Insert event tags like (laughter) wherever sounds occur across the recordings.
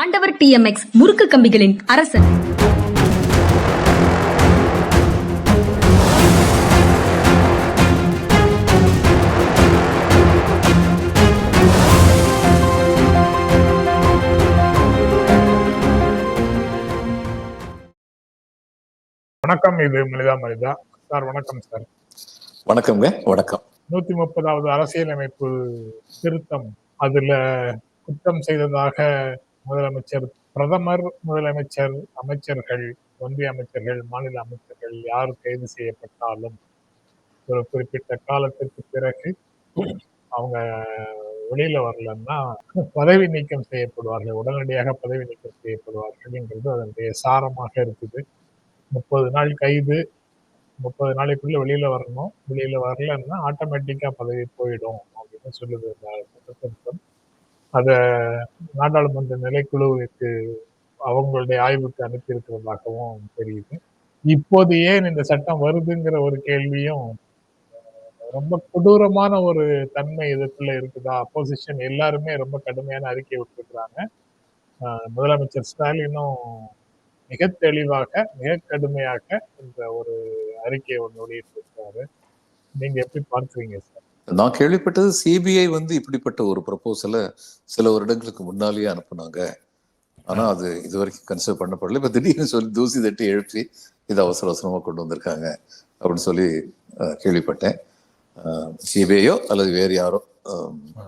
ஆண்டவர் டிஎம்எக்ஸ் முறுக்கு கம்பிகளின் அரசன். வணக்கம் இது மனிதா மனிதா. சார் வணக்கம் சார். வணக்கம்ங்க வணக்கம். நூத்தி முப்பதாவது அரசியலமைப்பு திருத்தம். அதுல குற்றம் செய்ததாக முதலமைச்சர் பிரதமர் முதலமைச்சர் அமைச்சர்கள் ஒன்றிய அமைச்சர்கள் மாநில அமைச்சர்கள் யார் கைது செய்யப்பட்டாலும் ஒரு குறிப்பிட்ட காலத்திற்கு பிறகு அவங்க வெளியில வரலன்னா பதவி நீக்கம் செய்யப்படுவார்கள் உடனடியாக பதவி நீக்கம் செய்யப்படுவார்கள்ங்கிறது அதனுடைய சாரமாக இருக்குது. முப்பது நாள் கைது முப்பது நாளைக்குள்ள வெளியில வரணும் வெளியில வரலன்னா ஆட்டோமேட்டிக்கா பதவி போயிடும் அப்படின்னு சொல்லுது இந்த சட்டத்திருத்தம். அதை நாடாளுமன்ற நிலைக்குழுவுக்கு அவங்களுடைய ஆய்வுக்கு அனுப்பியிருக்கிறதாகவும் தெரியுது. இப்போது ஏன் இந்த சட்டம் வருதுங்கிற ஒரு கேள்வியும் ரொம்ப கொடூரமான ஒரு தன்மை இதுக்குள்ள இருக்குதா? அப்போசிஷன் எல்லாருமே ரொம்ப கடுமையான அறிக்கை விட்டுருக்குறாங்க. முதலமைச்சர் ஸ்டாலினும் மிக தெளிவாக மிக கடுமையாக இந்த ஒரு அறிக்கையை ஒன்று வெளியிட்டிருக்காரு நீங்க எப்படி பார்க்குறீங்க சார்? நான் கேள்விப்பட்டது சிபிஐ வந்து இப்படிப்பட்ட ஒரு ப்ரப்போசலை சில வருடங்களுக்கு முன்னாலேயே அனுப்புனாங்க. ஆனா அது இது வரைக்கும் கன்சிடர் பண்ணப்படல. இப்ப திடீர்னு சொல்லி தூசி தட்டி எழுப்பி இது அவசர அவசரமா கொண்டு வந்திருக்காங்க அப்படின்னு சொல்லி கேள்விப்பட்டேன். சிபிஐயோ அல்லது வேறு யாரோ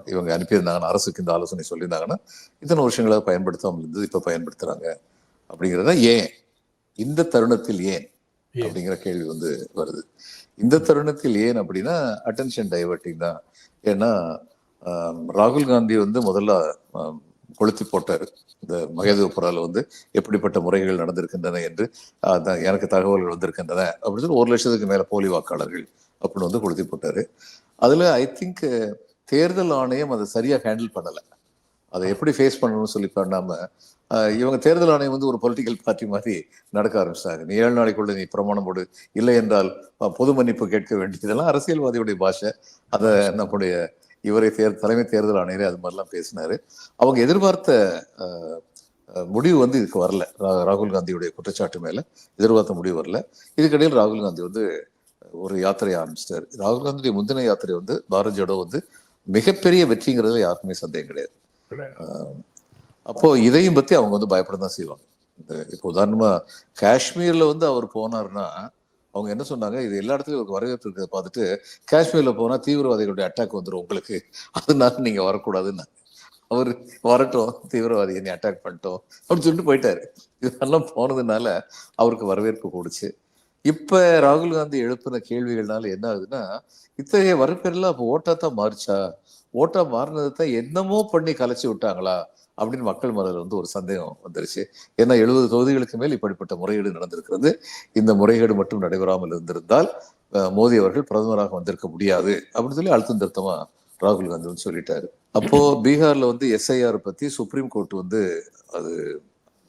இவங்க அனுப்பியிருந்தாங்கன்னா அரசுக்கு இந்த ஆலோசனை சொல்லியிருந்தாங்கன்னா இத்தனை வருஷங்களாக பயன்படுத்தாமல் இருந்தது இப்ப பயன்படுத்துறாங்க அப்படிங்கிறத ஏன் இந்த தருணத்தில் ஏன்? அப்படிங்கிற கேள்வி வந்து வருது. இந்த தருணத்தில் ஏன் அப்படின்னா அட்டென்ஷன் டைவர்ட்டிங் தான். ஏன்னா ராகுல் காந்தி வந்து முதல்ல கொளுத்தி போட்டார். இந்த மகேதபுரால வந்து எப்படிப்பட்ட முறைகள் நடந்திருக்கின்றன என்று அதான் எனக்கு தகவல்கள் வந்திருக்கின்றன அப்படின்னு சொல்லி ஒரு லட்சத்துக்கு மேல போலி வாக்காளர்கள் அப்படின்னு வந்து கொளுத்தி போட்டாரு. அதுல ஐ திங்க் தேர்தல் ஆணையம் அதை சரியா ஹேண்டில் பண்ணலை. அதை எப்படி ஃபேஸ் பண்ணணும்னு சொல்லி பண்ணாம இவங்க தேர்தல் ஆணையம் வந்து ஒரு பொலிட்டிக்கல் பார்ட்டி மாதிரி நடக்க ஆரம்பிச்சிட்டாங்க. நீ ஏழு நாளைக்குள்ள நீ பிரமாணம் போடு. இல்லை என்றால் பொது மன்னிப்பு கேட்க வேண்டியதெல்லாம் அரசியல்வாதியுடைய பாஷை. அதை நம்முடைய இவரை தேர் தலைமை தேர்தல் ஆணையரே அது மாதிரிலாம் பேசினாரு. அவங்க எதிர்பார்த்த முடிவு வந்து இதுக்கு வரல. ராகுல் காந்தியுடைய குற்றச்சாட்டு மேல எதிர்பார்த்த முடிவு வரல. இதுக்கிடையில் ராகுல் காந்தி வந்து ஒரு யாத்திரை ஆரம்பிச்சிட்டாரு. ராகுல் காந்தியுடைய முந்தின யாத்திரை வந்து பாரத் ஜோடோ வந்து மிகப்பெரிய வெற்றிங்கிறதுல யாருக்குமே சந்தேகம் கிடையாது. அப்போது அப்போ இதையும் பத்தி அவங்க வந்து பயப்பட தான் செய்வாங்க. இந்த இப்போ உதாரணமா காஷ்மீர்ல வந்து அவர் போனாருன்னா அவங்க என்ன சொன்னாங்க? இது எல்லா இடத்துலயும் ஒரு வரவேற்பு இருக்கிறத பார்த்துட்டு காஷ்மீர்ல போனா தீவிரவாதிகளுடைய அட்டாக் வந்துடும் உங்களுக்கு. அதனால நீங்க வரக்கூடாதுன்னு. அவர் வரட்டும் தீவிரவாதி என்னை அட்டாக் பண்ணிட்டோம் அப்படின்னு சொல்லிட்டு போயிட்டாரு. இதெல்லாம் போனதுனால அவருக்கு வரவேற்பு கூடுச்சு. இப்ப ராகுல் காந்தி எழுப்பின கேள்விகள்னால என்ன ஆகுதுன்னா இத்தகைய வரப்பெல்லாம் அப்போ ஓட்டா தான் மாறிச்சா? ஓட்டா மாறினதை தான் என்னமோ பண்ணி கலைச்சி விட்டாங்களா? அப்படின்னு மக்கள் மனதில் வந்து ஒரு சந்தேகம் வந்துருச்சு. ஏன்னா எழுபது தொகுதிகளுக்கு மேல் இப்படிப்பட்ட முறைகேடு நடந்திருக்கிறது. இந்த முறைகேடு மட்டும் நடைபெறாமல் இருந்திருந்தால் மோடி அவர்கள் பிரதமராக வந்திருக்க முடியாது அப்படின்னு சொல்லி அழுத்தம் திருத்தமா ராகுல் காந்தி வந்து சொல்லிட்டாரு. அப்போ பீகார்ல வந்து எஸ்ஐஆர் பத்தி சுப்ரீம் கோர்ட் வந்து அது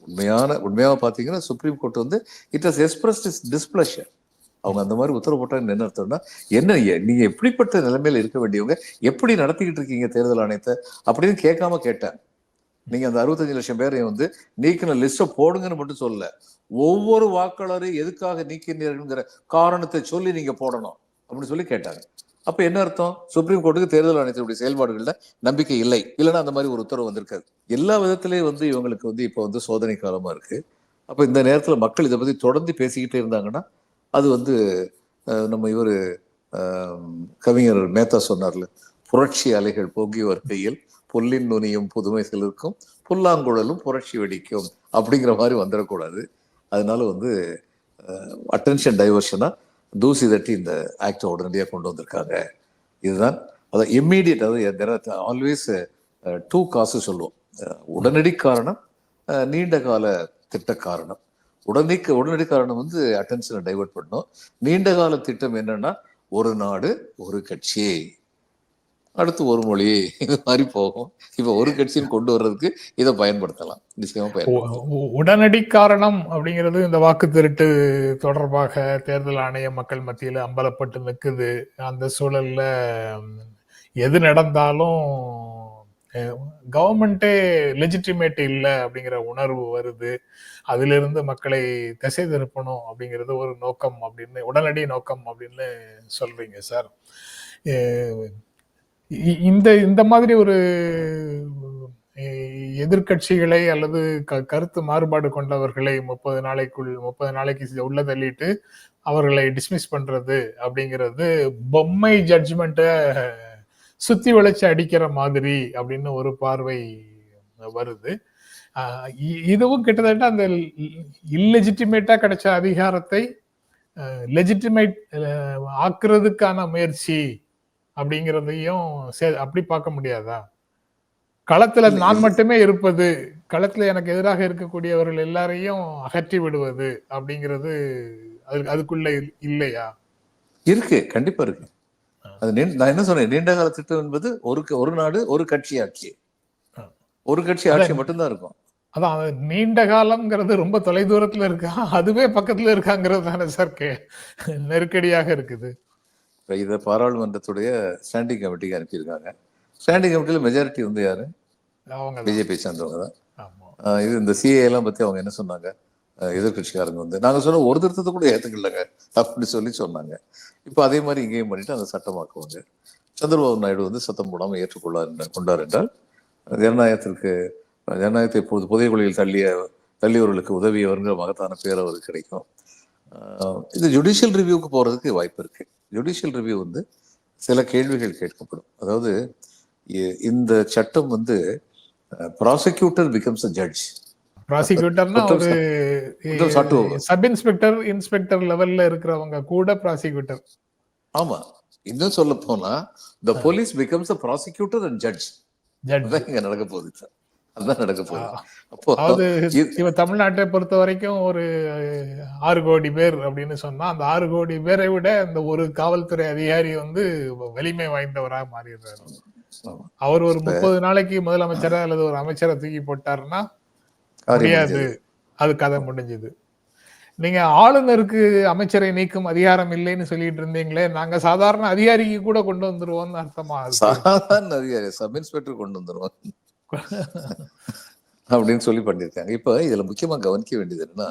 உண்மையான உண்மையாக பார்த்தீங்கன்னா சுப்ரீம் கோர்ட் வந்து it has express is displeasure அவங்க அந்த மாதிரி உத்தரவு போட்டாங்கன்னு என்ன அர்த்தம்னா என்ன நீங்க எப்படிப்பட்ட நிலைமையில இருக்க வேண்டியவங்க எப்படி நடத்திக்கிட்டு இருக்கீங்க தேர்தல் ஆணையத்தை? அப்படின்னு கேட்காம கேட்டேன். நீங்க அந்த அறுபத்தஞ்சு லட்சம் பேரையும் வந்து நீக்கின லிஸ்ட போடுங்கன்னு மட்டும் சொல்லல. ஒவ்வொரு வாக்காளரையும் எதுக்காக நீக்கினீர்கள்ங்கிற காரணத்தை சொல்லி நீங்க போடணும் அப்படின்னு சொல்லி கேட்டாங்க. அப்ப என்ன அர்த்தம்? சுப்ரீம் கோர்ட்டுக்கு தேர்தல் ஆணையத்தினுடைய செயல்பாடுகள்ல நம்பிக்கை இல்லை. இல்லைன்னா அந்த மாதிரி ஒரு உத்தரவு வந்திருக்காது. எல்லா விதத்திலையும் வந்து இவங்களுக்கு வந்து இப்போ வந்து சோதனை காலமா இருக்கு. அப்ப இந்த நேரத்துல மக்கள் இதை பத்தி தொடர்ந்து பேசிக்கிட்டே இருந்தாங்கன்னா அது வந்து நம்ம இவர் கவிஞர் மேத்தா சொன்னார்ல புரட்சி அலைகள் பொங்கி வருகையில் பொல்லின் நுனியும் புதுமை சிலிருக்கும் புல்லாங்குழலும் புரட்சி வெடிக்கும் அப்படிங்கிற மாதிரி வந்துடக்கூடாது. அதனால வந்து அட்டென்ஷன் டைவர்ஷனாக தூசி தட்டி இந்த ஆக்டை உடனடியாக கொண்டு வந்திருக்காங்க. இதுதான். அதான் இம்மீடியட் அதாவது ஆல்வேஸ் டூ காசு சொல்லுவோம். உடனடி காரணம் நீண்ட கால திட்ட காரணம். உடனடி உடனடி காரணம் வந்து அட்டென்ஷனை டைவர்ட் பண்ணும் நீண்ட கால திட்டம் என்னன்னா ஒரு நாடு ஒரு கட்சி. அடுத்து ஒரு மொழி இது மாதிரி போகும். இப்ப ஒரு கட்சின்னு கொண்டு வர்றதுக்கு இதை பயன்படுத்தலாம். நிச்சயமா பயன்படுத்தலாம் உடனடி காரணம் அப்படிங்கிறது இந்த வாக்கு திருட்டு தொடர்பாக தேர்தல் ஆணையம் மக்கள் மத்தியில அம்பலப்பட்டு நிற்குது அந்த சூழல்ல எது நடந்தாலும் கவர்மெண்ட்டே லெஜிட்டிமேட் இல்லை அப்படிங்கிற உணர்வு வருது. அதிலிருந்து மக்களை திசை திருப்பணும் அப்படிங்கிறது ஒரு நோக்கம் அப்படின்னு உடனடி நோக்கம் அப்படின்னு சொல்றீங்க சார். இந்த இந்த மாதிரி ஒரு எதிர்கட்சிகளை எதிர்க்கட்சிகளை அல்லது க- கருத்து மாறுபாடு கொண்டவர்களை முப்பது நாளைக்குள் முப்பது நாளைக்கு உள்ள தள்ளிட்டு அவர்களை டிஸ்மிஸ் பண்றது அப்படிங்கிறது பொம்மை ஜட்ஜ்மெண்ட்டை சுத்தி வளைச்சு அடிக்கிற மாதிரி அப்படின்னு ஒரு பார்வை வருது. இதுவும் கிட்டத்தட்ட அந்த இல்லெஜிட்டிமேட்டா கிடைச்ச அதிகாரத்தை லெஜிட்டிமேட் ஆக்குறதுக்கான முயற்சி அப்படிங்கிறதையும் சே- அப்படி பார்க்க முடியாதா? களத்துல நான் மட்டுமே இருப்பது களத்துல எனக்கு எதிராக இருக்கக்கூடியவர்கள் எல்லாரையும் அகற்றி விடுவது அப்படிங்கிறது அது அதுக்குள்ள இல்- இல்லையா? இருக்கு கண்டிப்பா இருக்கு. அது நான் என்ன சொன்னேன்? நீண்ட கால திட்டம் என்பது ஒரு ஒரு நாடு ஒரு கட்சி ஆட்சி. ஒரு கட்சி ஆட்சி மட்டும்தான் இருக்கும். அதான் அது நீண்ட காலம்ங்கிறது ரொம்ப தொலைதூரத்துல இருக்கா? அதுவே பக்கத்துல இருக்காங்கிறது தானே சார் நெருக்கடியாக இருக்குது. இதை பாராளுமன்றத்துடைய ஸ்டாண்டிங் கமிட்டிக்கு அனுப்பியிருக்காங்க. ஸ்டாண்டிங் கமிட்டியில மெஜாரிட்டி வந்து யாரு? அவங்க பிஜேபி சேர்ந்தவங்க தான் இது இந்த சிஏ எல்லாம் பத்தி அவங்க என்ன சொன்னாங்க? ஆஹ் எதிர்க்கட்சிக்காரங்க வந்து. நாங்க சொன்ன ஒரு திருத்தத்தை கூட ஏத்துக்கலங்க. அப்படி சொல்லி சொன்னாங்க. இப்போ அதே மாதிரி இங்கேயும் பண்ணிட்டு அந்த சட்டமாக்குவாங்க சந்திரபாபு நாயுடு வந்து சத்தம் போடாம ஏற்றுக்கொள்ளார் கொண்டார் என்றால் ஜனநாயகத்திற்கு ஜனநாயகத்தை இப்போது புதிய குழியில் தள்ளிய தள்ளியவர்களுக்கு உதவியவருங்கிற மகத்தான பேர் அவருக்கு கிடைக்கும். இது ஜுடிஷியல் ரிவ்யூக்கு போறதுக்கு வாய்ப்பு இருக்கு. ஜுடிஷியல் ரிவ்யூ வந்து சில கேள்விகள் கேட்கப்படும். அதாவது இந்த சட்டம் வந்து ப்ராசிக்யூட்டர் பிகம்ஸ் அ ஜட்ஜ் ப்ராசிக்யூட்டர்னா ஒரு. சப் இன்ஸ்பெக்டர் இன்ஸ்பெக்டர் லெவல்ல இருக்கிறவங்க கூட ப்ராசிக்யூட்டர் ஆமா. இன்னும் சொல்ல போனா the police becomes a prosecutor and judge judge இங்க நடக்க போகுது. சார் அதுதான் நடக்க போகுது இவ தமிழ்நாட்டை பொறுத்த வரைக்கும் ஒரு ஆறு கோடி பேர் அப்படின்னு சொன்னா அந்த ஆறு கோடி பேரை விட அந்த ஒரு காவல்துறை அதிகாரி வந்து வலிமை வாய்ந்தவராக மாறிடுறாரு. அவர் ஒரு முப்பது நாளைக்கு முதலமைச்சரை அல்லது ஒரு அமைச்சரை தூக்கி போட்டாருன்னா முடியாது. அது கதை முடிஞ்சது நீங்க ஆளுநருக்கு அமைச்சரை நீக்கும் அதிகாரம் இல்லைன்னு சொல்லிட்டு இருந்தீங்களே நாங்க சாதாரண அதிகாரிக்கு கூட கொண்டு வந்துருவோம்னு அர்த்தமா? சாதாரண அதிகாரி சப் இன்ஸ்பெக்டர் கொண்டு வந்துருவான் அப்படின்னு சொல்லி பண்ணியிருக்காங்க. இப்ப இதுல முக்கியமா கவனிக்க வேண்டியது என்னன்னா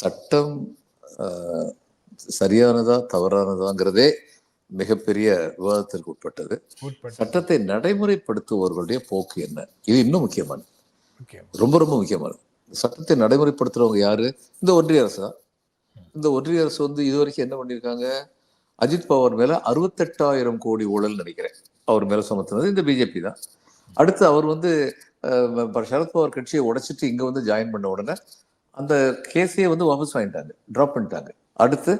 சட்டம் சரியானதா தவறானதாங்கிறதே மிகப்பெரிய விவாதத்திற்கு உட்பட்டது. உட்பட்டு. சட்டத்தை நடைமுறைப்படுத்துபவர்களுடைய போக்கு என்ன? இது இன்னும் முக்கியமானது. ரொம்ப ரொம்ப முக்கியமானது. சட்டத்தை நடைமுறைப்படுத்துறவங்க யாரு? இந்த ஒன்றிய அரசு தான். இந்த ஒன்றிய அரசு வந்து இதுவரைக்கும் என்ன பண்ணியிருக்காங்க? அஜித் பவார் மேல அறுபத்தெட்டாயிரம் கோடி ஊழல் நினைக்கிறேன். அவர் மேல சுமத்துனது இந்த பிஜேபி தான். அடுத்து அவர் வந்து சரத்பவார் கட்சியை உடைச்சிட்டு இங்க வந்து ஜாயின் பண்ண உடனே அந்த கேஸையே வந்து வாபஸ் வாங்கிட்டாங்க டிராப் பண்ணிட்டாங்க. அடுத்து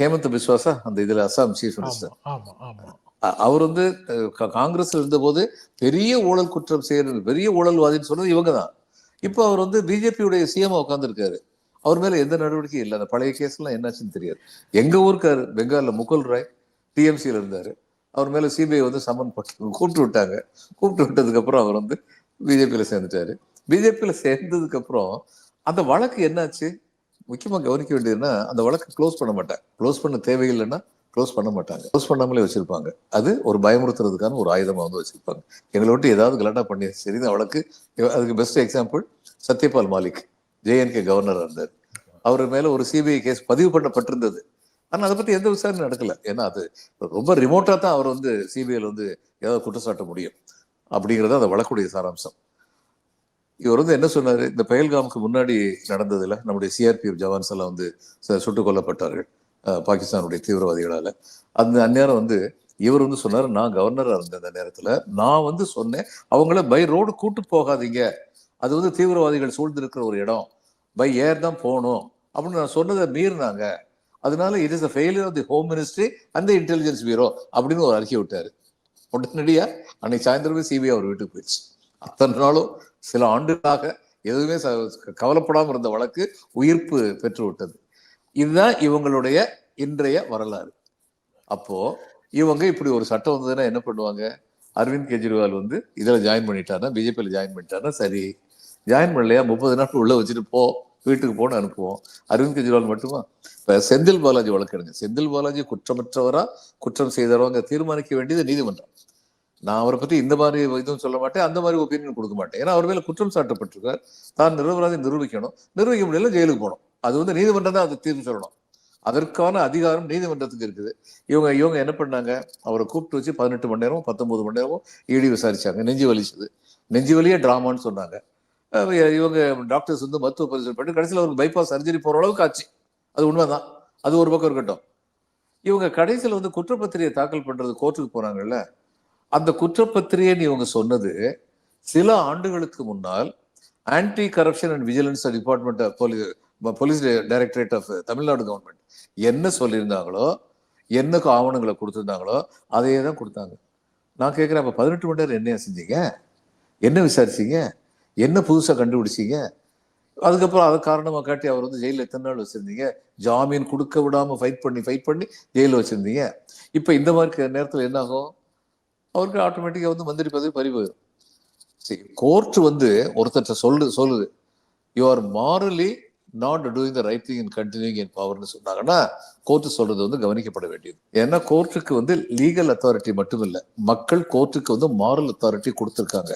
ஹேமந்த் பிஸ்வாசா அந்த இதுல அசாம் சீஃப் மினிஸ்டர் அவர் வந்து காங்கிரஸ்ல இருந்தபோது பெரிய ஊழல் குற்றம் செய்யறது பெரிய ஊழல்வாதின்னு சொன்னது இவங்க தான். இப்போ அவர் வந்து பிஜேபியுடைய சிஎம் உட்காந்துருக்காரு அவர் மேல எந்த நடவடிக்கையும் இல்லை. அந்த பழைய கேஸ் எல்லாம் என்னாச்சுன்னு தெரியாது. எங்க ஊருக்காரு பெங்கால்ல முகுல் ராய் டிஎம்சியில இருந்தாரு. அவர் மேலே சிபிஐ வந்து சம்மன் கூப்பிட்டு விட்டாங்க. கூப்பிட்டு விட்டதுக்கப்புறம் அவர் வந்து பிஜேபியில் சேர்ந்துட்டாரு. பிஜேபியில் சேர்ந்ததுக்கப்புறம் அந்த வழக்கு என்னாச்சு? முக்கியமாக கவனிக்க வேண்டியதுன்னா அந்த வழக்கு க்ளோஸ் பண்ண மாட்டாங்க. க்ளோஸ் பண்ண தேவையில்லைன்னா க்ளோஸ் பண்ண மாட்டாங்க. க்ளோஸ் பண்ணாமலே வச்சிருப்பாங்க. அது ஒரு பயமுறுத்துறதுக்கான ஒரு ஆயுதமாக வந்து வச்சிருப்பாங்க. எங்களை விட்டு ஏதாவது கலாட்டா பண்ணி சரி இந்த வழக்கு அதுக்கு best example Satyapal Malik J and K கவர்னராக இருந்தார். அவர் மேலே ஒரு சிபிஐ கேஸ் பதிவு பண்ணப்பட்டிருந்தது. ஆனால் அதை பற்றி எந்த விசாரணை நடக்கலை. ஏன்னா அது ரொம்ப ரிமோட்டாக தான் அவர் வந்து சிபிஐயில் வந்து ஏதாவது குற்றச்சாட்ட முடியும். அப்படிங்கிறது அந்த வழக்குடைய சாராம்சம். இவர் வந்து என்ன சொன்னார்? இந்த பயல்காமுக்கு முன்னாடி நடந்ததில் நம்முடைய சிஆர்பிஎஃப் ஜவான்ஸ் எல்லாம் வந்து சுட்டுக் கொல்லப்பட்டார்கள் பாகிஸ்தானுடைய தீவிரவாதிகளால். அந்த அந்நேரம் வந்து இவர் வந்து சொன்னார் நான் கவர்னராக இருந்தேன் அந்த நேரத்தில். நான் வந்து சொன்னேன் அவங்கள பை ரோடு கூட்டு போகாதீங்க. அது வந்து தீவிரவாதிகள் சூழ்ந்திருக்கிற ஒரு இடம். பை ஏர் தான் போகணும். அப்படின்னு நான் சொன்னதை மீறினாங்க. அதனால it is a failure of the home ministry அந்த இன்டெலிஜென்ஸ் பியூரோ அப்படின்னு ஒரு அறிக்கை விட்டாரு. உடனடியா அன்னைக்கு சாயந்தரமே சிபிஐ அவர் வீட்டுக்கு போயிடுச்சு. அத்தனை நாளும் சில ஆண்டுகளாக எதுவுமே ச- இருந்த வழக்கு உயிர்ப்பு பெற்று விட்டது. இதுதான் இவங்களுடைய இன்றைய வரலாறு. அப்போ இவங்க இப்படி ஒரு சட்டம் வந்ததுன்னா என்ன பண்ணுவாங்க? அரவிந்த் கெஜ்ரிவால் வந்து இதில் ஜாயின் பண்ணிட்டாருன்னா பிஜேபியில் ஜாயின் பண்ணிட்டாருன்னா சரி. ஜாயின் பண்ணலையா? முப்பது நாட்கள் உள்ள வச்சுட்டு போ. வீட்டுக்கு போன அனுப்புவோம். அரவிந்த் கெஜ்ரிவால் மட்டுமா? இப்போ செந்தில் பாலாஜி வழக்கெடுங்க செந்தில் பாலாஜி குற்றமற்றவரா? குற்றம் செய்தவங்க தீர்மானிக்க வேண்டியது நீதிமன்றம். நான் அவரை பற்றி இந்த மாதிரி இதுவும் சொல்ல மாட்டேன். அந்த மாதிரி ஒப்பீனியன் கொடுக்க மாட்டேன். ஏன்னா அவர் மேலே குற்றம் சாட்டப்பட்டிருக்கார். தான் நிரபராதி நிரூபிக்கணும். நிரூபிக்க முடியல ஜெயிலுக்கு போகணும். அது வந்து நீதிமன்றம் தான் அதை தீர்வு சொல்லணும். அதற்கான அதிகாரம் நீதிமன்றத்துக்கு இருக்குது. இவங்க இவங்க என்ன பண்ணாங்க? அவரை கூப்பிட்டு வச்சு பதினெட்டு மணி நேரமும் பத்தொன்பது மணி நேரமும் இடி விசாரிச்சாங்க. நெஞ்சு வலிச்சது. நெஞ்சு வலியே டிராமான்னு சொன்னாங்க. இவங்க டாக்டர்ஸ் வந்து மருத்துவ பரிசோதனை பண்ணி கடைசியில் அவருக்கு பைபாஸ் சர்ஜரி போகிற அளவுக்கு ஆச்சு. அது உண்மைதான். அது ஒரு பக்கம் இருக்கட்டும். இவங்க கடைசியில் வந்து குற்றப்பத்திரிகை தாக்கல் பண்ணுறது கோர்ட்டுக்கு போகிறாங்கல்ல அந்த குற்றப்பத்திரிகைன்னு இவங்க சொன்னது சில ஆண்டுகளுக்கு முன்னால் anti corruption and vigilance department police police directorate of Tamil Nadu government என்ன சொல்லியிருந்தாங்களோ என்ன ஆவணங்களை கொடுத்துருந்தாங்களோ அதையே தான் கொடுத்தாங்க. நான் கேட்குறேன் அப்போ பதினெட்டு மணி நேரம் என்ன செஞ்சீங்க? என்ன விசாரிச்சீங்க? என்ன புதுசாக கண்டுபிடிச்சீங்க? அதுக்கப்புறம் அதை காரணமாக காட்டி அவர் வந்து ஜெயிலில் எத்தனை நாள் வச்சுருந்தீங்க? ஜாமீன் கொடுக்க விடாமல் ஃபைட் பண்ணி ஃபைட் பண்ணி ஜெயிலில் வச்சுருந்தீங்க. இப்போ இந்த மாதிரி நேரத்தில் என்ன ஆகும் அவருக்கு ஆட்டோமேட்டிக்காக வந்து மந்திரி பதவி பறி போயிடும் சரி கோர்ட் வந்து ஒருத்தர்கிட்ட சொல்லு சொல்லுது. You are morally not doing the right thing in continuing in பவர்னு சொன்னாங்கன்னா கோர்ட் சொல்றது வந்து கவனிக்கப்பட வேண்டியது. ஏன்னா கோர்ட்டுக்கு வந்து லீகல் அத்தாரிட்டி மட்டும் இல்லை மக்கள் கோர்ட்டுக்கு வந்து மாரல் அத்தாரிட்டி கொடுத்துருக்காங்க.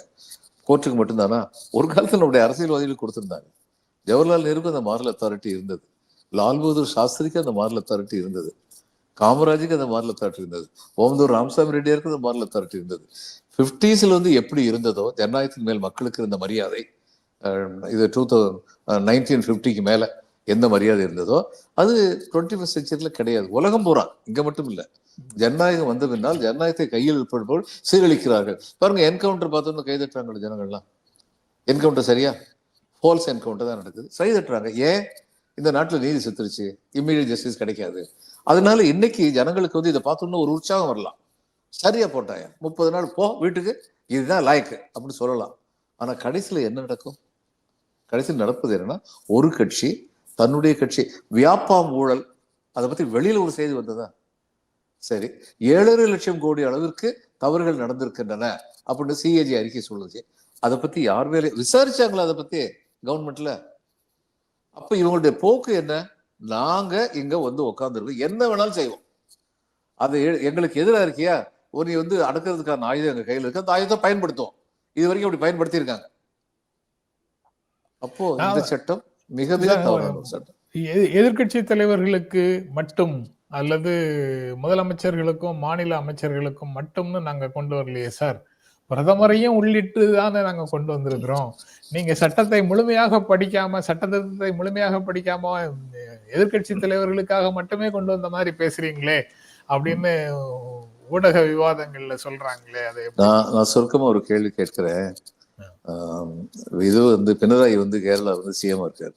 கோர்ட்டுக்கு மட்டும்தானா? ஒரு காலத்தில் நம்முடைய அரசியல்வாதிகள் கொடுத்துருந்தாங்க. ஜவஹர்லால் நேருக்கு அந்த மாரல் அத்தாரிட்டி இருந்தது. லால் பகதூர் சாஸ்திரிக்கு அந்த மாரல் அத்தாரிட்டி இருந்தது. காமராஜுக்கு அந்த மாரல் அத்தாரிட்டி இருந்தது. ஓமந்தூர் ராமசாமி ரெட்டியாருக்கு அந்த மாரல் அத்தாரிட்டி இருந்தது. ஃபிஃப்டிஸில் வந்து எப்படி இருந்ததோ ஜனநாயகத்தின் மேல் மக்களுக்கு இருந்த மரியாதை இது டூ தௌசண்ட் நைன்டீன் ஃபிஃப்டிக்கு மேலே எந்த மரியாதை இருந்ததோ அது டுவெண்ட்டி ஃபஸ்ட் செஞ்சுரியில் கிடையாது. உலகம் பூரா இங்கே மட்டும் இல்லை. ஜனநாயகம் வந்த பின்னால் ஜனநாயகத்தை கையில் இருப்பது சீரழிக்கிறார்கள். பாருங்க என்கவுண்டர் பார்த்தோன்னு கைதட்டுறாங்க ஜனங்கள்லாம். என்கவுண்டர் சரியா? ஃபால்ஸ் என்கவுண்டர் தான் நடக்குது. சரி ஏன்? இந்த நாட்டில் நீதி செத்துருச்சு. இம்மீடியட் ஜஸ்டிஸ் கிடைக்காது. அதனால இன்னைக்கு ஜனங்களுக்கு வந்து இதை பார்த்தோம்னா ஒரு உற்சாகம் வரலாம். சரியா போட்டாயா முப்பது நாள் போ வீட்டுக்கு. இதுதான் லாய்க்கு அப்படின்னு சொல்லலாம். ஆனா கடைசியில என்ன நடக்கும்? கடைசியில் நடப்பது என்னன்னா ஒரு கட்சி தன்னுடைய கட்சி வியாபாரம் ஊழல் அதை பத்தி வெளியில ஒரு செய்தி வந்ததா? சரி. ஏழரை லட்சம் கோடி அளவிற்கு தவறுகள் நடந்திருக்கின்றன அப்படின்னு சிஏஜி அறிக்கை சொல்லுச்சு. அதை பத்தி யார் வேலை விசாரிச்சாங்களா அதை பத்தி கவர்மெண்ட்ல? அப்ப இவங்களுடைய போக்கு என்ன? நாங்க இங்க வந்து உட்காந்துருக்கோம் என்ன வேணாலும் செய்வோம். அது எங்களுக்கு எதிராக இருக்கியா? ஒரு நீ வந்து அடக்கிறதுக்கான ஆயுதம் எங்க கையில இருக்கு. அந்த ஆயுதத்தை பயன்படுத்துவோம். இது வரைக்கும் அப்படி பயன்படுத்தி இருக்காங்க அப்போ இந்த சட்டம் மிக மிக தவறான சட்டம். எ- எதிர்க்கட்சி தலைவர்களுக்கு மட்டும் அல்லது முதலமைச்சர்களுக்கும் மாநில அமைச்சர்களுக்கும் மட்டும்னு நாங்க கொண்டு வரலையே சார். பிரதமரையும் உள்ளிட்டு தானே நாங்க கொண்டு வந்திருக்கிறோம். நீங்க சட்டத்தை முழுமையாக படிக்காம சட்டத்திட்டத்தை முழுமையாக படிக்காம எதிர்க்கட்சி தலைவர்களுக்காக மட்டுமே கொண்டு வந்த மாதிரி பேசுறீங்களே அப்படின்னு ஊடக விவாதங்கள்ல சொல்றாங்களே அது எப்படி? நான் நான் சுருக்கமா ஒரு கேள்வி கேட்கிறேன். இது வந்து பினராயி வந்து கேரளா வந்து சிஎம் இருக்காரு.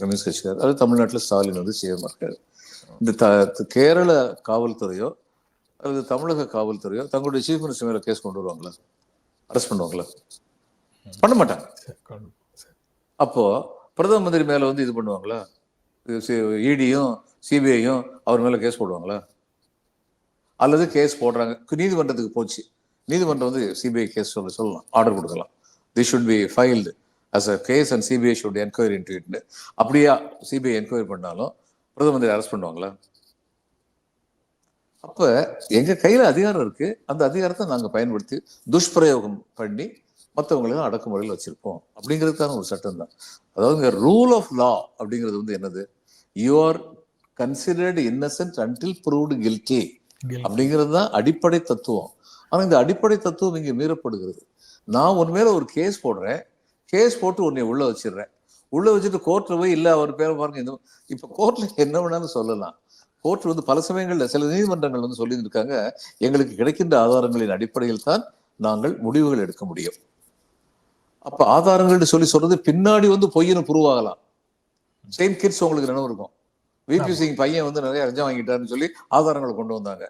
கம்யூனிஸ்ட் கட்சிக்கார் அது தமிழ்நாட்டுல ஸ்டாலின் வந்து சிஎம் இருக்காரு. இந்த த- கேரள காவல்துறையோ அல்லது தமிழக காவல்துறையோ தங்களுடைய சீஃப் மினிஸ்டர் மேல கேஸ் கொண்டு வருவாங்களா? அரெஸ்ட் பண்ணுவாங்களா? பண்ண மாட்டாங்க. அப்போ பிரதம மந்திரி மேல வந்து இது பண்ணுவாங்களா? இடியும் சிபிஐயும் அவர் மேல கேஸ் போடுவாங்களா? அல்லது கேஸ் போடுறாங்க. நீதிமன்றத்துக்கு போச்சு. நீதிமன்றம் வந்து சிபிஐ கேஸ் சொல்ல சொல்லலாம். ஆர்டர் கொடுக்கலாம். They should be filed as a case and CBI should enquiry into it அப்படியா சிபிஐ என்கொயரி பண்ணாலும் பிரதம மந்திரி அரெஸ்ட் பண்ணுவாங்களா? அப்ப எங்க கையில அதிகாரம் இருக்கு. அந்த அதிகாரத்தை நாங்க பயன்படுத்தி துஷ்பிரயோகம் பண்ணி மற்றவங்களையும் அடக்குமுறையில் வச்சிருப்போம். அப்படிங்கிறதுக்கான ஒரு சட்டம் தான். அதாவது ரூல் ஆஃப் லா அப்படிங்கிறது வந்து என்னது? You are considered innocent until proved guilty அப்படிங்கிறது தான் அடிப்படை தத்துவம். ஆனா இந்த அடிப்படை தத்துவம் இங்க மீறப்படுகிறது. நான் உன் மேல ஒரு கேஸ் போடுறேன். கேஸ் போட்டு உன்னை உள்ள வச்சிடுறேன். உள்ள வச்சுட்டு கோர்ட்ல போய் இல்ல அவர் பேரை பாருங்க இந்த இப்ப கோர்ட்ல என்ன வேணாலும் சொல்லலாம். கோர்ட் வந்து பல சமயங்கள்ல சில நீதிமன்றங்கள் வந்து சொல்லி இருக்காங்க எங்களுக்கு கிடைக்கின்ற ஆதாரங்களின் அடிப்படையில் தான் நாங்கள் முடிவுகள் எடுக்க முடியும். அப்ப ஆதாரங்கள்னு சொல்லி சொல்றது பின்னாடி வந்து பொய்யன்னு ப்ரூவ் ஆகலாம். செயின்ட் கிட்ஸ் உங்களுக்கு நினைவு இருக்கும். விபி சிங் பையன் வந்து நிறைய லஞ்சம் வாங்கிட்டாருன்னு சொல்லி ஆதாரங்களை கொண்டு வந்தாங்க.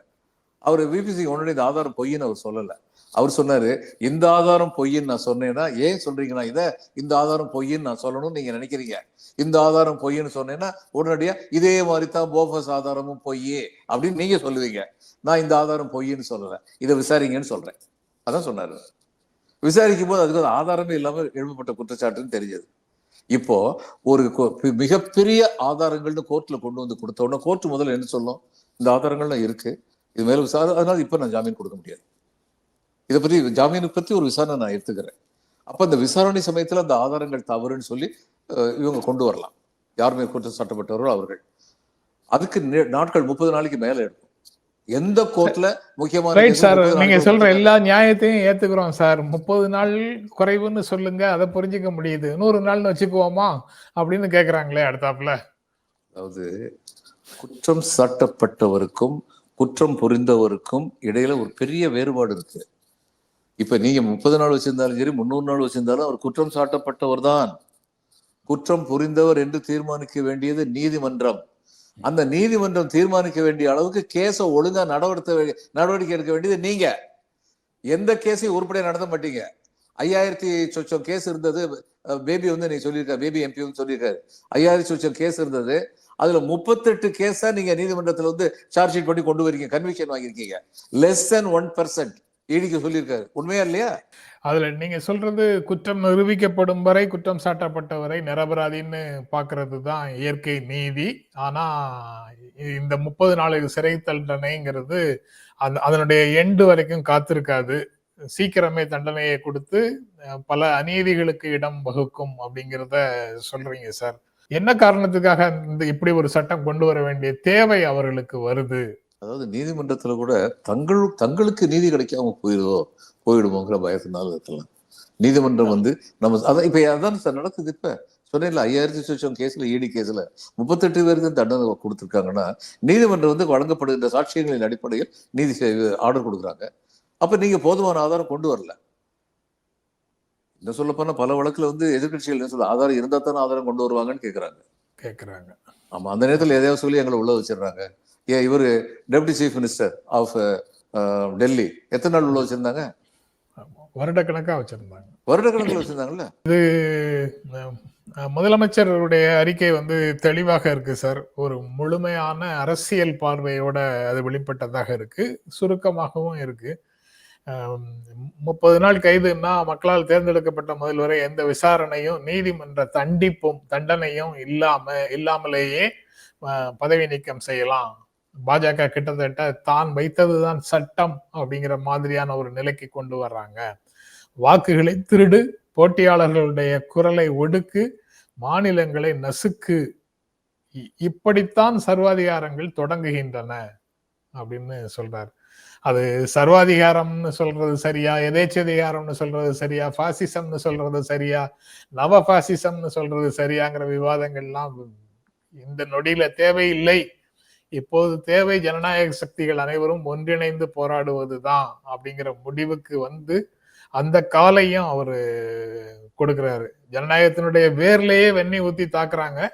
அவர் விபி சிங் உடனே இந்த ஆதாரம் பொய்ன்னு அவர் சொல்லல. அவர் சொன்னாரு இந்த ஆதாரம் பொய்ன்னு நான் சொன்னேன்னா ஏன் சொல்றீங்கன்னா இதை இந்த ஆதாரம் பொய்ன்னு நான் சொல்லணும்னு நீங்க நினைக்கிறீங்க. இந்த ஆதாரம் பொய்ன்னு சொன்னேன்னா உடனடியா இதே மாதிரி தான் போஃபஸ் ஆதாரமும் பொய் அப்படின்னு நீங்க சொல்லுவீங்க. நான் இந்த ஆதாரம் பொய்ன்னு சொல்லல. இதை விசாரிங்கன்னு சொல்றேன். அதான் சொன்னாரு. விசாரிக்கும் போது அதுக்கு ஆதாரமே இல்லாம எழுப்பப்பட்ட குற்றச்சாட்டுன்னு தெரிஞ்சது. இப்போ ஒரு மிகப்பெரிய ஆதாரங்கள்னு கோர்ட்ல கொண்டு வந்து கொடுத்த உடனே கோர்ட் முதல்ல என்ன சொல்லும்? இந்த ஆதாரங்கள்லாம் இருக்கு. இது மேல விசாரி அதனால இப்ப நான் ஜாமீன் கொடுக்க முடியாது. இதை பத்தி ஜாமீனை பத்தி ஒரு விசாரணை நான் எடுத்துக்கிறேன். அப்ப அந்த விசாரணை சமயத்துல அந்த ஆதாரங்கள் தவறுன்னு சொல்லி இவங்க கொண்டு வரலாம். யாருமே குற்றம் சாட்டப்பட்டவர்களோ அவர்கள். அதுக்கு நாட்கள் முப்பது நாளைக்கு மேல எடுக்கும். எந்த கோர்ட்ல முக்கியமான சார் 30 நீங்க சொல்ற. எல்லா நியாயத்தையும் ஏத்துக்கிறோம் சார் முப்பது நாள் குறைவுன்னு சொல்லுங்க அதை புரிஞ்சுக்க முடியுது. நூறு நாள்னு வச்சுக்குவோமா? அப்படின்னு கேக்குறாங்களே அடுத்தாப்புல. அதாவது குற்றம் சாட்டப்பட்டவருக்கும் குற்றம் புரிந்தவருக்கும் இடையில ஒரு பெரிய வேறுபாடு இருக்கு. இப்ப நீங்க முப்பது நாள் வச்சிருந்தாலும் சரி முன்னூறு நாள் வச்சிருந்தாலும் அவர் குற்றம் சாட்டப்பட்டவர் தான். குற்றம் புரிந்தவர் என்று தீர்மானிக்க வேண்டியது நீதிமன்றம். அந்த நீதிமன்றம் தீர்மானிக்க வேண்டிய அளவுக்கு கேஸை ஒழுங்கா நடவடிக்கை நடவடிக்கை எடுக்க வேண்டியது நீங்க. எந்த கேஸையும் உருப்படியாக நடத்த மாட்டீங்க. ஐயாயிரத்தி சொச்சம் கேஸ் இருந்தது. பேபி வந்து நீங்கள் சொல்லியிருக்காரு பேபி எம்பி வந்து சொல்லியிருக்காரு. ஐயாயிரத்தி சொச்சம் கேஸ் இருந்தது. அதுல முப்பத்தெட்டு கேஸா நீங்க நீதிமன்றத்தில் வந்து சார்ஜ் ஷீட் பண்ணி கொண்டு வரீங்க கன்விக்ஷன் வாங்கியிருக்கீங்க. லெஸ் தென் ஒன் பர்சன்ட் ஈடிக்கு சொல்லியிருக்காரு. உண்மையா இல்லையா? அதுல நீங்க சொல்றது குற்றம் நிரூபிக்கப்படும் வரை குற்றம் சாட்டப்பட்டவரை நிரபராதின்னு பாக்குறது தான் இயற்கை நீதி. ஆனா இந்த முப்பது நாளைக்கு சிறை தண்டனைங்கிறது அந்த அதனுடைய எண்டு வரைக்கும் காத்திருக்காது. சீக்கிரமே தண்டனையை கொடுத்து பல அநீதிகளுக்கு இடம் வகுக்கும் அப்படிங்கிறத சொல்றீங்க சார். என்ன காரணத்துக்காக இந்த இப்படி ஒரு சட்டம் கொண்டு வர வேண்டிய தேவை அவர்களுக்கு வருது? அதாவது நீதிமன்றத்துல கூட தங்கள் தங்களுக்கு நீதி கிடைக்காம போயிடுதோ போயிடுமோங்கிற பயத்தினால இருக்கலாம். நீதிமன்றம் வந்து நம்ம அதான் இப்ப அதான் சார் நடக்குது இப்ப. சொன்னேன்ல ஐயாயிரத்தி சொச்சம் கேஸ்ல ஈடி கேஸ்ல முப்பத்தெட்டு பேருக்கு தண்டனை கொடுத்துருக்காங்கன்னா நீதிமன்றம் வந்து வழங்கப்படுகின்ற சாட்சியங்களின் அடிப்படையில் நீதி ஆர்டர் கொடுக்குறாங்க. அப்ப நீங்க போதுமான ஆதாரம் கொண்டு வரல. என்ன சொல்ல போனா பல வழக்குல வந்து எதிர்க்கட்சிகள் என்ன சொல்ல ஆதாரம் இருந்தா தானே ஆதாரம் கொண்டு வருவாங்கன்னு கேக்குறாங்க. கேக்குறாங்க. ஆமா அந்த நேரத்துல எதையாவது சொல்லி எங்களை உள்ள வச்சிடுறாங்க. ஏன் இவரு deputy chief minister of Delhi. எத்தனை நாள் உள்ள வச்சிருந்தாங்க? வருடக்கணக்கா வச்சிருந்தாங்க. வருடக்கணக்கில் வச்சிருந்தாங்கல்ல? அஹ் முதலமைச்சருடைய அறிக்கை வந்து தெளிவாக இருக்கு சார். ஒரு முழுமையான அரசியல் பார்வையோட அது வெளிப்பட்டதாக இருக்கு. சுருக்கமாகவும் இருக்கு. முப்பது நாள் கைதுன்னா மக்களால் தேர்ந்தெடுக்கப்பட்ட முதல்வரை எந்த விசாரணையும் நீதிமன்ற தண்டிப்பும் தண்டனையும் இல்லாம இல்லாமலேயே பதவி நீக்கம் செய்யலாம். பாஜக கிட்டத்தட்ட தான் வைத்ததுதான் சட்டம் அப்படிங்கிற மாதிரியான ஒரு நிலைக்கு கொண்டு வர்றாங்க. வாக்குகளை திருடு போட்டியாளர்களுடைய குரலை ஒடுக்கு மாநிலங்களை நசுக்கு இ- இப்படித்தான் சர்வாதிகாரங்கள் தொடங்குகின்றன அப்படின்னு சொல்றார். அது சர்வாதிகாரம்னு சொல்றது சரியா எதேச்சதிகாரம்னு சொல்றது சரியா பாசிசம்னு சொல்றது சரியா நவ பாசிசம்னு சொல்றது சரியாங்கிற விவாதங்கள்லாம் இந்த நொடியில தேவையில்லை. இப்போது தேவை ஜனநாயக சக்திகள் அனைவரும் ஒன்றிணைந்து போராடுவதுதான் அப்படிங்கிற முடிவுக்கு வந்து அந்த காலையும் அவரு கொடுக்கிறாரு. ஜனநாயகத்தினுடைய வேர்லயே வெண்ணி ஊத்தி தாக்குறாங்க.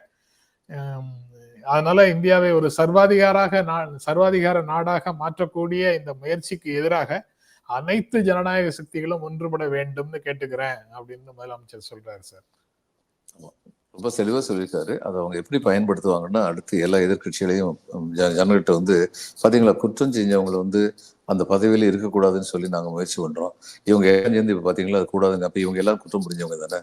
அதனால இந்தியாவை ஒரு சர்வாதிகாராக நா- சர்வாதிகார நாடாக மாற்றக்கூடிய இந்த முயற்சிக்கு எதிராக அனைத்து ஜனநாயக சக்திகளும் ஒன்றுபட வேண்டும்னு கேட்டுக்கிறேன் அப்படின்னு முதலமைச்சர் சொல்றாரு சார். ரொம்ப தெளிவா சொல்லியிருக்காரு. அதை அவங்க எப்படி பயன்படுத்துவாங்கன்னா அடுத்து எல்லா எதிர்க்கட்சிகளையும் உம், ஜ- ஜனங்கள்கிட்ட வந்து பாத்தீங்களா குற்றம் செஞ்சவங்களை வந்து அந்த பதவியில இருக்கக்கூடாதுன்னு சொல்லி நாங்க முயற்சி பண்றோம். இவங்க சேர்ந்து இப்ப பாத்தீங்களா அது கூடாதுங்க. அப்ப இவங்க எல்லாரும் குற்றம் புரிஞ்சவங்க தானே?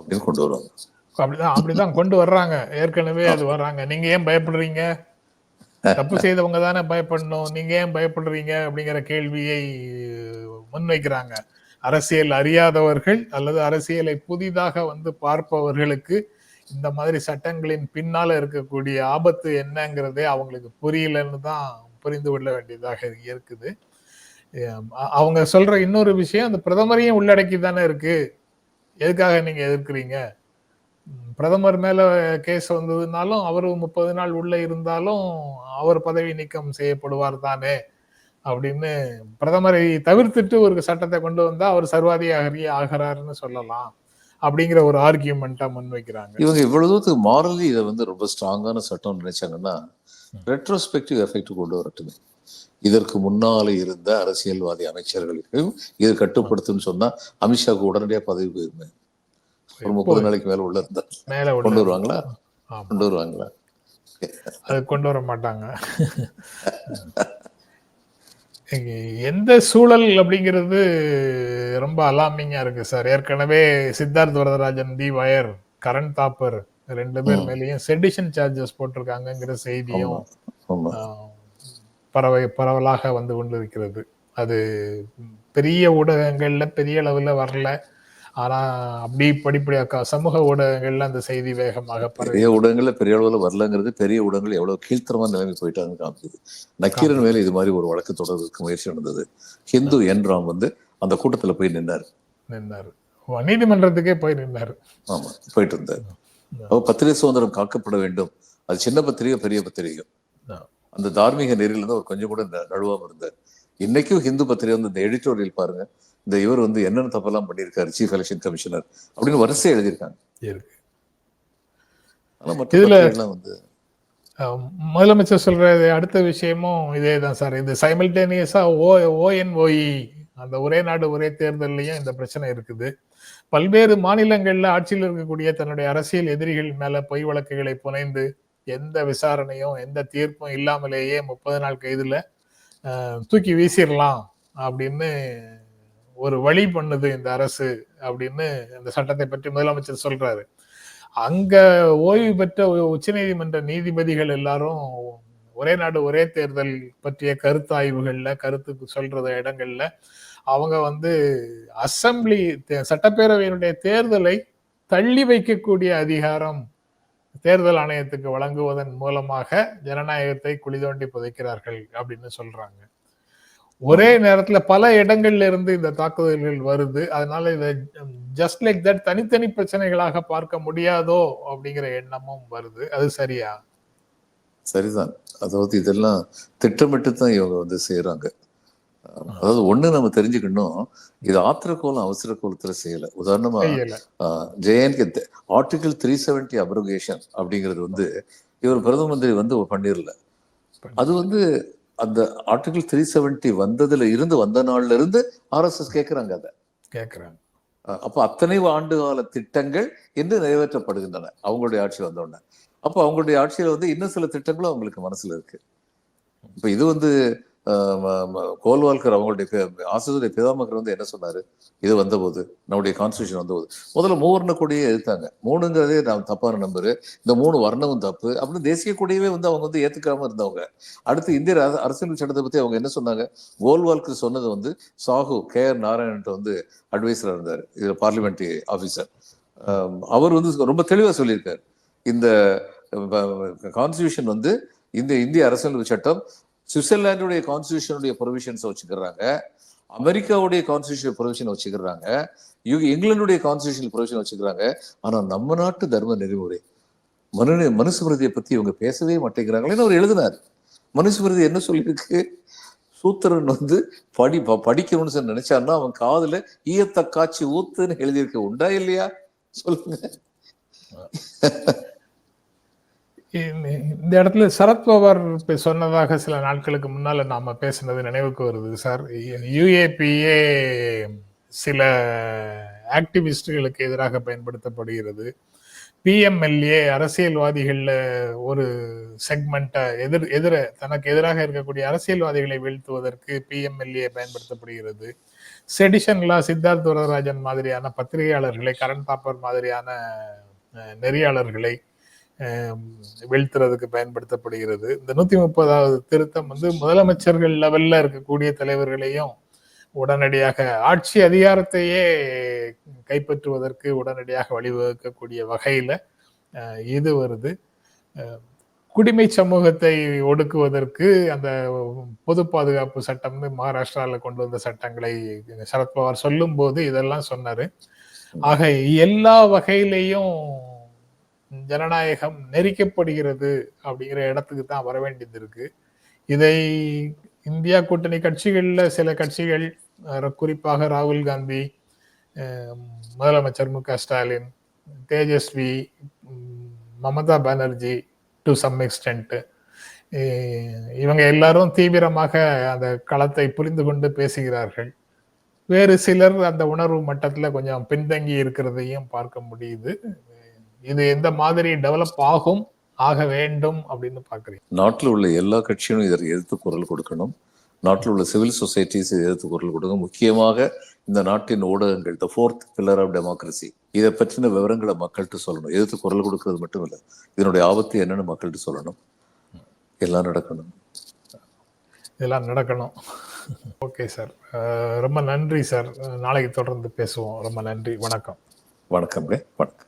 அப்படின்னு கொண்டு வருவாங்க. அப்படிதான் அப்படிதான் கொண்டு வர்றாங்க. ஏற்கனவே அது வர்றாங்க. நீங்க ஏன் பயப்படுறீங்க? தப்பு (laughs) செய்தவங்க தானே பயப்படணும். நீங்க ஏன் பயப்படுறீங்க? அப்படிங்கிற கேள்வியை முன்வைக்கிறாங்க. அரசியல் அறியாதவர்கள் அல்லது அரசியலை புதிதாக வந்து பார்ப்பவர்களுக்கு இந்த மாதிரி சட்டங்களின் பின்னால இருக்கக்கூடிய ஆபத்து என்னங்கிறதே அவங்களுக்கு புரியலன்னு தான் புரிந்து கொள்ள வேண்டியதாக இருக்குது. அவங்க சொல்ற இன்னொரு விஷயம் அந்த பிரதமரையும் உள்ளடக்கி தானே இருக்கு. எதுக்காக நீங்க எதிர்க்கிறீங்க? பிரதமர் மேல கேஸ் வந்ததுனாலும் அவர் முப்பது நாள் உள்ள இருந்தாலும் அவர் பதவி நீக்கம் செய்யப்படுவார் தானே அப்படின்னு பிரதமரை தவிர்த்துட்டு ஒரு சட்டத்தை கொண்டு வந்தா அவர் சர்வாதிகாரி ஆகிறாருன்னு சொல்லலாம். அப்படிங்கிற ஒரு ஆர்கியூமெண்ட்டா முன்வைக்கிறாங்க. இவங்க இவ்வளவு தூரத்துக்கு மாரலி இதை வந்து ரொம்ப ஸ்ட்ராங்கான சட்டம் நினைச்சாங்கன்னா ரெட்ரோஸ்பெக்டிவ் எஃபெக்ட் கொண்டு வரட்டுமே. இதற்கு முன்னால இருந்த அரசியல்வாதி அமைச்சர்களுக்கும் இது கட்டுப்படுத்துன்னு சொன்னா அமித்ஷாக்கு உடனடியா பதவி போயிருமே. ஒரு முப்பது நாளைக்கு மேல உள்ள இருந்தா. மேல கொண்டு வருவாங்களா. கொண்டு வருவாங்களா? அது கொண்டு வர மாட்டாங்க. எந்த சூழல் அப்படிங்கிறது ரொம்ப அலாமிங்கா இருக்கு சார் ஏற்கனவே சித்தார்த் வரதராஜன் தி வயர் கரண் தாப்பர் ரெண்டு பேர். மேலேயும் செடிஷன் சார்ஜஸ் போட்டிருக்காங்கிற செய்தியும் பரவ பரவலாக வந்து கொண்டிருக்கிறது. அது பெரிய ஊடகங்கள்ல பெரிய அளவுல வரல. ஆனா அப்படி படிப்படியாக்கா சமூக ஊடகங்கள்ல அந்த செய்தி வேகமாக பெரிய ஊடகங்கள்ல பெரிய அளவுல வரலங்கிறது பெரிய ஊடகங்கள் எவ்வளவு கீழ்த்தரமான நிலைமை போயிட்டாங்கன்னு காமிக்குது. நக்கீரன் மேல இது மாதிரி ஒரு வழக்கு தொடர்றதுக்கு முயற்சி நடந்தது. ஹிந்து என் ராம் வந்து அந்த கூட்டத்துல போய் நின்னாரு. நின்னாரு. நீதிமன்றத்துக்கே போய் நின்னாரு. ஆமா போயிட்டு இருந்தார். அப்ப பத்திரிகை சுதந்திரம் காக்கப்பட வேண்டும். அது சின்ன பத்திரிகை பெரிய பத்திரிகை ஆ. அந்த தார்மீக நெறியில இருந்து அவர் கொஞ்சம் கூட நழுவாம இருந்தார். இன்னைக்கும் ஹிந்து பத்திரிகை வந்து இந்த எடிட்டோரியல் பாருங்க. இந்த இவர் வந்து என்னென்ன தப்பெல்லாம் பண்ணியிருக்காரு சீஃப் எலெக்ஷன் கமிஷனர் அப்படின்னு வரிசை எழுதியிருக்காங்க. இதுல- வந்து முதலமைச்சர் சொல்றது அடுத்த விஷயமும் இதே தான் சார் இந்த சைமல்டேனியஸா ஓ ஓஎன்ஓஇ அந்த ஒரே நாடு ஒரே தேர்தல்லையும் இந்த பிரச்சனை இருக்குது. பல்வேறு மாநிலங்கள்ல ஆட்சியில் இருக்கக்கூடிய தன்னுடைய அரசியல் எதிரிகள் மேல பொய் வழக்குகளை புனைந்து எந்த விசாரணையும் எந்த தீர்ப்பும் இல்லாமலேயே முப்பது நாள் கைதுல தூக்கி வீசிடலாம் அப்படின்னு ஒரு வழி பண்ணுது இந்த அரசு அப்படின்னு அந்த சட்டத்தை பற்றி முதலமைச்சர் சொல்றாரு. அங்க ஓய்வு பெற்ற உ- உச்சநீதிமன்ற நீதிபதிகள் எல்லாரும் ஒரே நாடு ஒரே தேர்தல் பற்றிய கருத்தாய்வுகள்ல கருத்து சொல்ற இடங்கள்ல அவங்க வந்து அசெம்பிளி தே- சட்டப்பேரவையினுடைய தேர்தலை தள்ளி வைக்கக்கூடிய அதிகாரம் தேர்தல் ஆணையத்துக்கு வழங்குவதன் மூலமாக ஜனநாயகத்தை குழி தோண்டி புதைக்கிறார்கள் அப்படின்னு சொல்றாங்க. ஒரே நேரத்துல பல இடங்கள்ல இருந்து இந்த தாக்குதல்கள் வருது. அதனால இதை ஜஸ்ட் லைக் தட் தனித்தனி பிரச்சனைகளாக பார்க்க முடியாதோ அப்படிங்கிற எண்ணமும் வருது. அது சரியா? சரிதான். அதாவது இதெல்லாம் திட்டமிட்டு தான் இவங்க வந்து செய்யறாங்க அதாவது ஒண்ணு நம்ம தெரிஞ்சுக்கணும் இது ஆத்திரக்கோலம் அவசர கோலத்துல செய்யல. உதாரணமா J and K article three seventy abrogation அப்படிங்கிறது வந்து இவர் பிரதம மந்திரி வந்து பண்ணிரல. அது வந்து அந்த ஆர்டிகிள் த்ரீ செவன்டி வந்ததுல இருந்து வந்த நாள்ல இருந்து ஆர்எஸ்எஸ் கேட்கறாங்க அதை. கேக்குறாங்க. அஹ் அப்ப அத்தனை ஆண்டு கால திட்டங்கள் இன்று நிறைவேற்றப்படுகின்றன அவங்களுடைய ஆட்சி வந்தோடனே அப்போ அவங்களுடைய ஆட்சியில வந்து இன்னும் சில திட்டங்களும் அவங்களுக்கு மனசுல இருக்கு. இப்ப இது வந்து கோல்வால்கர் அவங்களுடைய ஆசிரியருடைய பிதாமகர் வந்து என்ன சொன்னார்? இது வந்தபோது நம்முடைய கான்ஸ்டியூஷன் வந்தபோது. முதல்ல மூவர்ண கொடியே எடுத்தாங்க மூணுங்கிறதே நான் தப்பான நம்பரு. இந்த மூணு வர்ணமும் தப்பு. அப்படின்னு தேசிய கொடியவே வந்து அவங்க வந்து ஏத்துக்காம இருந்தவங்க. அடுத்து இந்திய அரசியல் சட்டத்தை பற்றி அவங்க என்ன சொன்னாங்க? கோல்வால்கர் சொன்னது வந்து சாஹு கே ஆர் நாராயணன் வந்து அட்வைஸராக இருந்தார். இதில் பார்லிமெண்ட்ரி ஆஃபீஸர் அவர் வந்து ரொம்ப தெளிவாக சொல்லியிருக்காரு. இந்த கான்ஸ்டியூஷன் வந்து இந்த இந்திய அரசியல் சட்டம் சுவிட்சர்லாந்துடைய கான்ஸ்டியூஷனுடைய ப்ரொவிஷன்ஸை வச்சுக்கிறாங்க. அமெரிக்காவுடைய கான்ஸ்டியூஷன் ப்ரொவிஷன் வச்சுக்கிறாங்க. யூ இங்கிலாந்துடைய கான்ஸ்டியூஷன் ப்ரொவிஷன் வச்சுக்கிறாங்க. ஆனால் நம்ம நாட்டு தர்ம நெறிமுறை மனு மனுஸ்மிருதியை பற்றி இவங்க பேசவே மாட்டேங்கிறாங்களேன்னு அவர் எழுதினார். மனுஸ்மிருதி என்ன சொல்லியிருக்கு? சூத்திரன் வந்து படி ப- படிக்கணும்னு சொல்லி நினைச்சான்னா அவன் காதுல ஈயத்த காட்சி ஊத்துன்னு எழுதியிருக்க. உண்டா இல்லையா? சொல்லுங்க. இந்த இந்த இடத்துல சரத்பவார் இப்போ சொன்னதாக சில நாட்களுக்கு முன்னால் நாம் பேசினது நினைவுக்கு வருது சார். யுஏபிஏ சில ஆக்டிவிஸ்டுகளுக்கு எதிராக பயன்படுத்தப்படுகிறது. பிஎம்எல்ஏ அரசியல்வாதிகளில் ஒரு செக்மெண்ட்டை எதிர் எதிர தனக்கு எதிராக இருக்கக்கூடிய அரசியல்வாதிகளை வீழ்த்துவதற்கு பிஎம்எல்ஏ பயன்படுத்தப்படுகிறது. செடிஷன்லா சித்தார்த் வரதராஜன் மாதிரியான பத்திரிகையாளர்களை கரண் தாப்பர் மாதிரியான நெறியாளர்களை வீழ்த்துறதுக்கு பயன்படுத்தப்படுகிறது. இந்த நூத்தி முப்பதாவது திருத்தம் வந்து முதலமைச்சர்கள் லெவல்ல இருக்கக்கூடிய தலைவர்களையும் உடனடியாக ஆட்சி அதிகாரத்தையே கைப்பற்றுவதற்கு உடனடியாக வழிவகுக்கக்கூடிய வகையில இது வருது. குடிமை சமூகத்தை ஒடுக்குவதற்கு அந்த பொது பாதுகாப்பு சட்டம்னு மகாராஷ்டிரால கொண்டு வந்த சட்டங்களை சரத்பவார் சொல்லும் போது இதெல்லாம் சொன்னாரு. ஆக எல்லா வகையிலையும் ஜனநாயகம் நெரிக்கப்படுகிறது அப்படிங்கிற இடத்துக்கு தான் வர வேண்டியது இருக்கு இதை இந்தியா கூட்டணி கட்சிகளில் சில கட்சிகள் குறிப்பாக ராகுல் காந்தி முதலமைச்சர் Mu Ka Stalin Tejashwi Mamata Banerjee to some extent இவங்க எல்லாரும் தீவிரமாக அந்த களத்தை புரிந்து கொண்டு பேசுகிறார்கள். வேறு சிலர் அந்த உணர்வு மட்டத்தில் கொஞ்சம் பின்தங்கி இருக்கிறதையும் பார்க்க முடியுது. இது எந்த மாதிரி டெவலப் ஆகும் ஆக வேண்டும் அப்படின்னு பாக்குறீங்க நாட்டில் உள்ள எல்லா கட்சியும் இதற்கு எதிர்த்து குரல் கொடுக்கணும். நாட்டில் உள்ள சிவில் சொசைட்டிஸ் எதிர்த்து குரல் கொடுக்கணும். முக்கியமாக இந்த நாட்டின் ஊடகங்கள் the fourth pillar of democracy இதை பற்றின விவரங்களை மக்கள்கிட்ட சொல்லணும். எதிர்த்து குரல் கொடுக்கறது மட்டும் இல்லை இதனுடைய ஆபத்து என்னன்னு மக்கள்கிட்ட சொல்லணும். எல்லாம் நடக்கணும். இதெல்லாம் நடக்கணும். ஓகே சார் ரொம்ப நன்றி சார் நாளைக்கு தொடர்ந்து பேசுவோம். ரொம்ப நன்றி. வணக்கம். வணக்கம்ங்க. வணக்கம்.